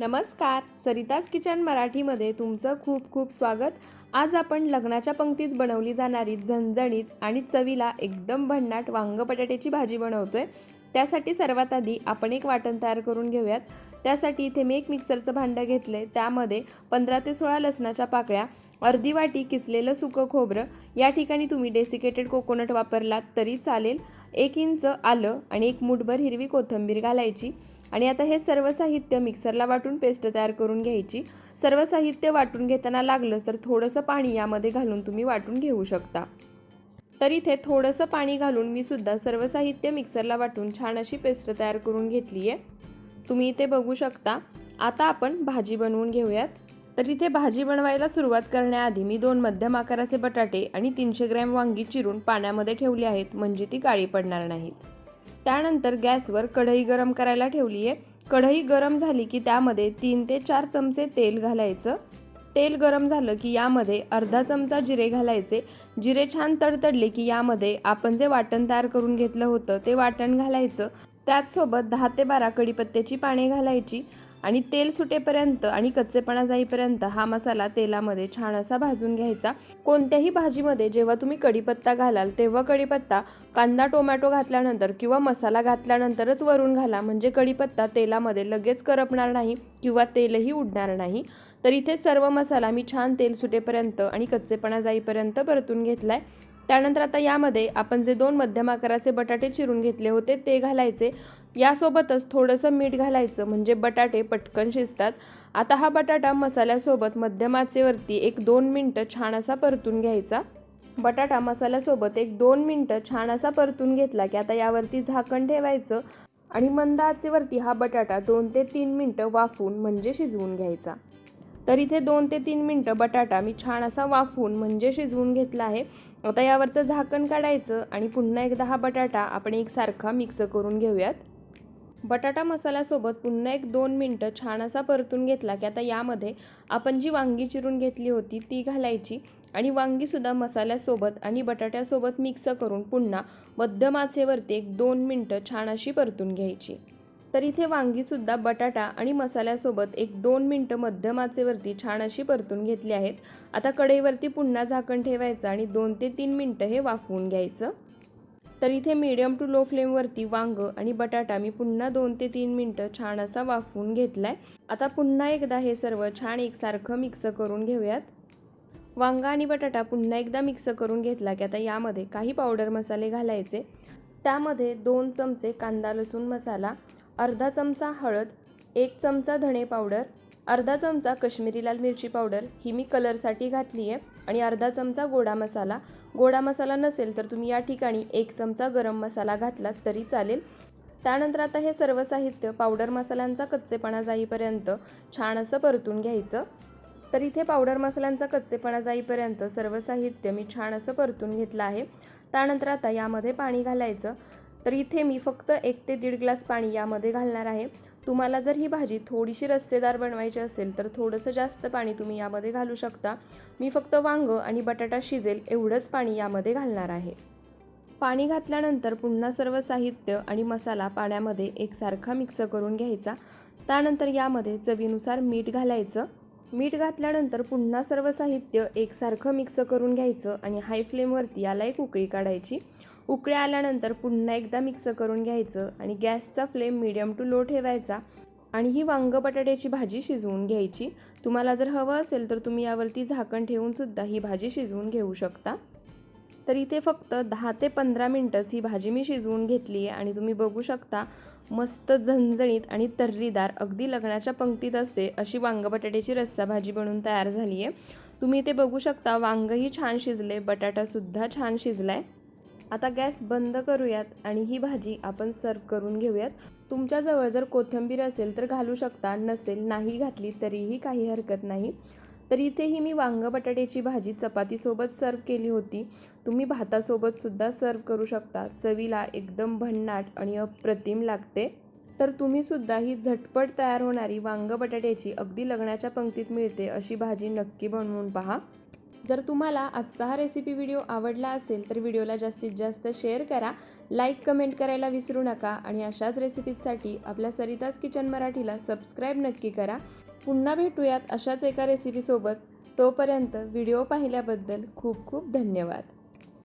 नमस्कार. सरिताज किचन मराठीमध्ये तुमचं खूप खूप स्वागत. आज आपण लग्नाच्या पंक्तीत बनवली जाणारी झणझणीत आणि चवीला एकदम भन्नाट वांग बटाट्याची भाजी बनवतोय. त्यासाठी सर्वात आधी आपण एक वाटण तयार करून घेऊयात. त्यासाठी इथे मी एक मिक्सरचं भांडं घेतलं त्यामध्ये पंधरा ते सोळा लसणाच्या पाकळ्या अर्धी वाटी किसलेलं सुकं खोबरं या ठिकाणी तुम्ही डेसिकेटेड कोकोनट वापरलात तरी चालेल. एक इंच आलं आणि एक मुठभर हिरवी कोथिंबीर घालायची. आणि आता हे सर्व साहित्य मिक्सरला वाटून पेस्ट तयार करून घ्यायची. सर्व साहित्य वाटून घेताना लागलंच तर थोडंसं पाणी यामध्ये घालून तुम्ही वाटून घेऊ शकता. तर इथे थोडंसं पाणी घालून मी सुद्धा सर्व साहित्य मिक्सरला वाटून छान अशी पेस्ट तयार करून घेतली आहे तुम्ही इथे बघू शकता. आता आपण भाजी बनवून घेऊयात. तर इथे भाजी बनवायला सुरुवात करण्याआधी मी दोन मध्यम आकाराचे बटाटे आणि तीनशे ग्रॅम वांगी चिरून पाण्यामध्ये ठेवली आहेत म्हणजे ती काळी पडणार नाहीत. त्यानंतर गॅसवर कढई गरम करायला ठेवली आहे कढई गरम झाली की त्यामध्ये तीन ते चार चमचे तेल घालायचं. तेल गरम झालं की यामध्ये अर्धा चमचा जिरे घालायचे. जिरे छान तडतडले की यामध्ये आपण जे वाटण तयार करून घेतलं होतं ते वाटण घालायचं. त्याचसोबत दहा ते बारा कडीपत्त्याची पाने घालायची. आणि तेल सुटेपर्यंत आणि कच्चेपणा जाईपर्यंत हा मसाला तेलामध्ये छान असा भाजून घ्यायचा. कोणत्याही भाजीमध्ये जेव्हा तुम्ही कढीपत्ता घालाल तेव्हा कढीपत्ता कांदा टोमॅटो घातल्यानंतर किंवा मसाला घातल्यानंतरच वरून घाला. म्हणजे कढीपत्ता तेलामध्ये लगेच करपणार नाही किंवा तेलही उडणार नाही. तर इथे सर्व मसाला मी छान तेल सुटेपर्यंत आणि कच्चेपणा जाईपर्यंत परतून घेतलाय. त्यानंतर आता यामध्ये आपण जे दोन मध्यम आकाराचे बटाटे चिरून घेतले होते ते घालायचे. यासोबतच थोडंसं मीठ घालायचं म्हणजे बटाटे पटकन शिजतात. आता हा बटाटा मसाल्यासोबत मध्यम आचेवरती एक दोन मिनटं छान असा परतून घ्यायचा. बटाटा मसाल्यासोबत एक दोन मिनटं छान असा परतून घेतला की आता यावरती झाकण ठेवायचं आणि मंद आचेवरती हा बटाटा दोन ते तीन मिनटं वाफून म्हणजे शिजवून घ्यायचा. तर इथे दोन ते तीन मिनटं बटाटा मी छान असा वाफवून म्हणजे शिजवून घेतला आहे. आता यावरचं झाकण काढायचं आणि पुन्हा एकदा हा बटाटा आपण एकसारखा मिक्स करून घेऊयात. बटाटा मसाल्यासोबत पुन्हा एक दोन मिनटं छान असा परतून घेतला की आता यामध्ये आपण जी वांगी चिरून घेतली होती ती घालायची आणि वांगीसुद्धा मसाल्यासोबत आणि बटाट्यासोबत मिक्स करून पुन्हा मध्यम आचेवरती एक दोन मिनटं छान अशी परतून घ्यायची. तर इथे वांगीसुद्धा बटाटा आणि मसाल्यासोबत एक दोन मिनटं मध्यम आचेवरती छान अशी परतून घेतली आहेत. आता कढईवरती पुन्हा झाकण ठेवायचं आणि दोन ते तीन मिनटं हे वाफवून घ्यायचं. तर इथे मीडियम टू लो फ्लेमवरती वांग आणि बटाटा मी पुन्हा दोन ते तीन मिनटं छान असा वाफवून घेतला आहे आता पुन्हा एकदा हे सर्व छान एकसारखं मिक्स करून घेऊयात. वांगा आणि बटाटा पुन्हा एकदा मिक्स करून घेतला की आता यामध्ये काही पावडर मसाले घालायचे. त्यामध्ये दोन चमचे कांदा लसूण मसाला अर्धा चमचा हळद एक चमचा धणे पावडर अर्धा चमचा कश्मीरी लाल मिरची पावडर ही मी कलरसाठी घातली आहे आणि अर्धा चमचा गोडा मसाला. गोडा मसाला नसेल तर तुम्ही या ठिकाणी एक चमचा गरम मसाला घातलात तरी चालेल. त्यानंतर आता हे सर्व साहित्य पावडर मसाल्यांचा कच्चेपणा जाईपर्यंत छान असं परतून घ्यायचं. तर इथे पावडर मसाल्यांचा कच्चेपणा जाईपर्यंत सर्व साहित्य मी छान असं परतून घेतलं आहे. त्यानंतर आता यामध्ये पाणी घालायचं. तर इथे मी फक्त एक ते दीड ग्लास पाणी यामध्ये घालणार आहे. तुम्हाला जर ही भाजी थोडीशी रस्सेदार बनवायची असेल तर थोडंसं जास्त पाणी तुम्ही यामध्ये घालू शकता. मी फक्त वांगं आणि बटाटा शिजेल एवढंच पाणी यामध्ये घालणार आहे. पाणी घातल्यानंतर पुन्हा सर्व साहित्य आणि मसाला पाण्यामध्ये एकसारखा मिक्स करून घ्यायचा. त्यानंतर यामध्ये चवीनुसार मीठ घालायचं. मीठ घातल्यानंतर पुन्हा सर्व साहित्य एकसारखं मिक्स करून घ्यायचं आणि हाय फ्लेमवरती याला एक उकळी काढायची. उकळ्या आल्यानंतर पुन्हा एकदा मिक्स करून घ्यायचं आणि गॅसचा फ्लेम मिडियम टू लो ठेवायचा. आणि ही वांग बटाट्याची भाजी शिजवून घ्यायची. तुम्हाला जर हवं असेल तर तुम्ही यावरती झाकण ठेवूनसुद्धा ही भाजी शिजवून घेऊ शकता. तर इथे फक्त दहा ते पंधरा मिनटंच ही भाजी मी शिजवून घेतली आहे आणि तुम्ही बघू शकता मस्त झणझणीत आणि तर्रीदार अगदी लग्नाच्या पंक्तीत असते अशी वांग बटाट्याची रस्सा भाजी बनवून तयार झाली आहे. तुम्ही इथे बघू शकता वांगही छान शिजले बटाटासुद्धा छान शिजलाय. आता गॅस बंद करूयात आणि ही भाजी आपण सर्व करून घेऊयात. तुमच्याजवळ जर कोथिंबीर असेल तर घालू शकता नसेल नाही घातली तरीही काही हरकत नाही. तर इथेही मी वांग बटाट्याची भाजी चपातीसोबत सर्व केली होती. तुम्ही भातासोबत सुद्धा सर्व करू शकता. चवीला एकदम भन्नाट आणि अप्रतिम लागते. तर तुम्ही सुद्धा ही झटपट तयार होणारी वांग बटाट्याची अगदी लग्नाच्या पंक्तीत मिळते अशी भाजी नक्की बनवून पहा. जर तुम्हाला आजचा हा रेसिपी व्हिडिओ आवडला असेल तर व्हिडिओला जास्तीत जास्त शेअर करा. लाईक कमेंट करायला विसरू नका आणि अशाच रेसिपीजसाठी आपल्या सरिताज किचन मराठीला सबस्क्राईब नक्की करा. पुन्हा भेटूयात अशाच एका रेसिपीसोबत तोपर्यंत व्हिडिओ पाहिल्याबद्दल खूप खूप धन्यवाद.